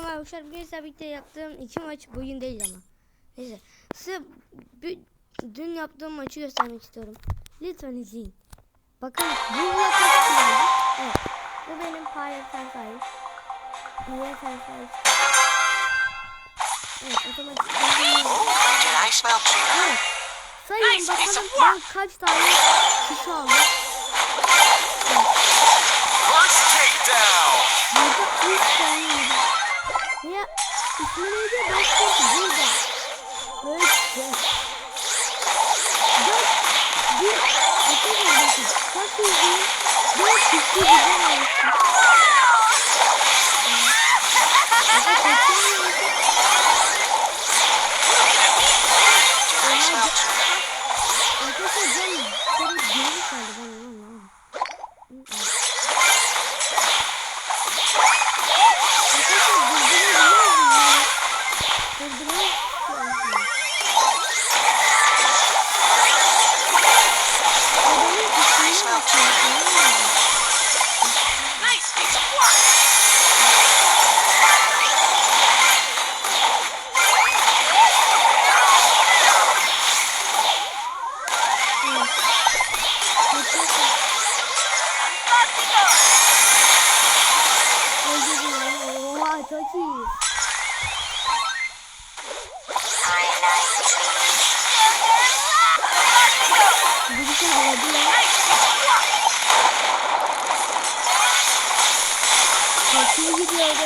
merhaba arkadaşlar. Bugün sizlerle birlikte yaptığım iki maç bugün değil ama. Neyse. Size dün yaptığım maçı göstermek istiyorum. Lütfen izleyin. Bakın bununla? Evet. Bu benim Pirate Senpai. Pirate Senpai. Evet otomatik. Evet. Sayın bakalım ben kaç tane kişi aldım. Takedown. Burada üç tane yedim. Ya ismi neydi? Çok iyi. Birisi havada ya. Çok iyi gidiyor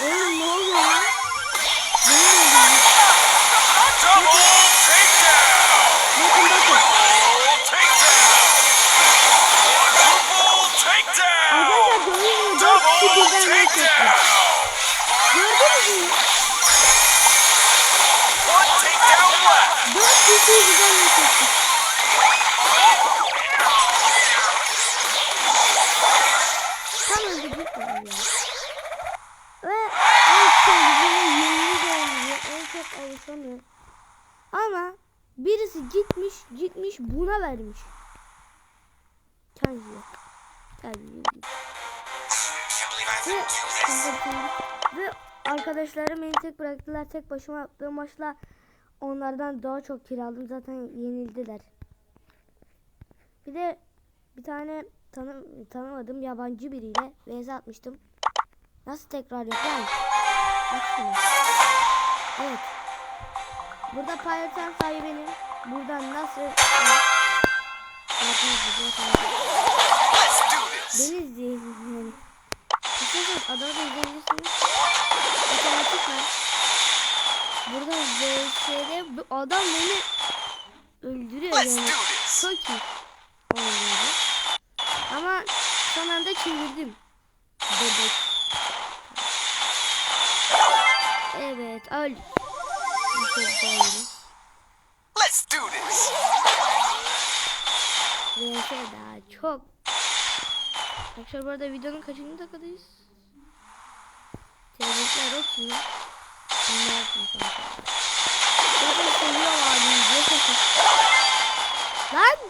Oğlum ne oluyor lan? Ne oluyor? Takedown. Bakın bakın. Arkadaşlar? Dört kişi Double birden yok etti. Gördünüz mü? Dört kişi birden yok etti. Çok alışamıyor. Ama birisi gitmiş gitmiş buna vermiş. To do this. Ve arkadaşlarım beni tek bıraktılar. Tek başıma yaptığım maçla onlardan daha çok kiraladım. Zaten yenildiler. Bir de bir tane tanı tanımadığım yabancı biriyle vs atmıştım. Nasıl tekrar yapayım? Bak şimdi. Evet. Burada paylaşan sahibi benim. Buradan nasıl... Beni izleyin yani. Arkadaşlar adamı da izleyebilirsiniz. Otomatik var. Burada VS'de bu adam beni öldürüyor yani. Çok iyi oynuyordu. Ama son anda çevirdim. Evet şey yürü. Let's do this. VS daha çok. Arkadaşlar bu arada videonun kaçıncı dakikadayız? Tebrikler olsun ya. Ne yapayım kanka? Zaten seviyorum abi. Lan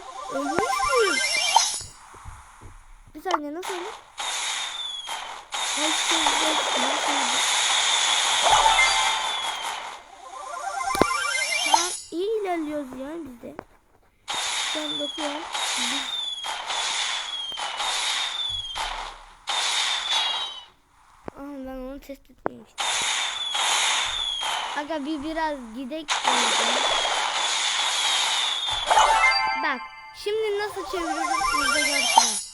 ilerliyoruz yani biz de. Ben bakıyorum. Aha ben onu test etmemiştim. Aga bir biraz gidek. Bak şimdi nasıl çeviririm izle görsün.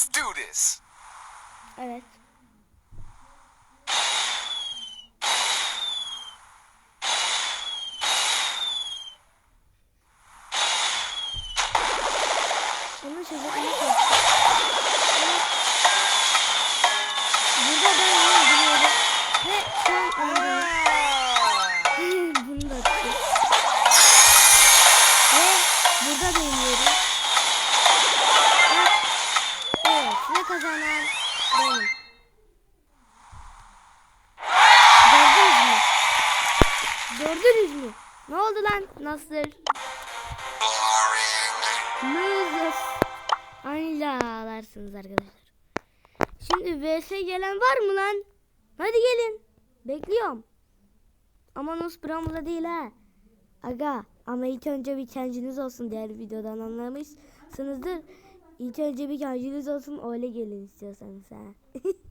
Let's do this. Evet. Kazanan benim. Gördünüz mü? Gördünüz mü? Ne oldu lan Nasır? Mızız. Anıyla ağlarsınız arkadaşlar. Şimdi vs gelen var mı lan? Hadi gelin. Bekliyorum. Ama Nus Bram'la değil ha. Aga ama ilk önce bir kendiniz olsun diğer videodan anlamışsınızdır. İlk önce bir kendiniz olsun öyle gelin istiyorsanız ha.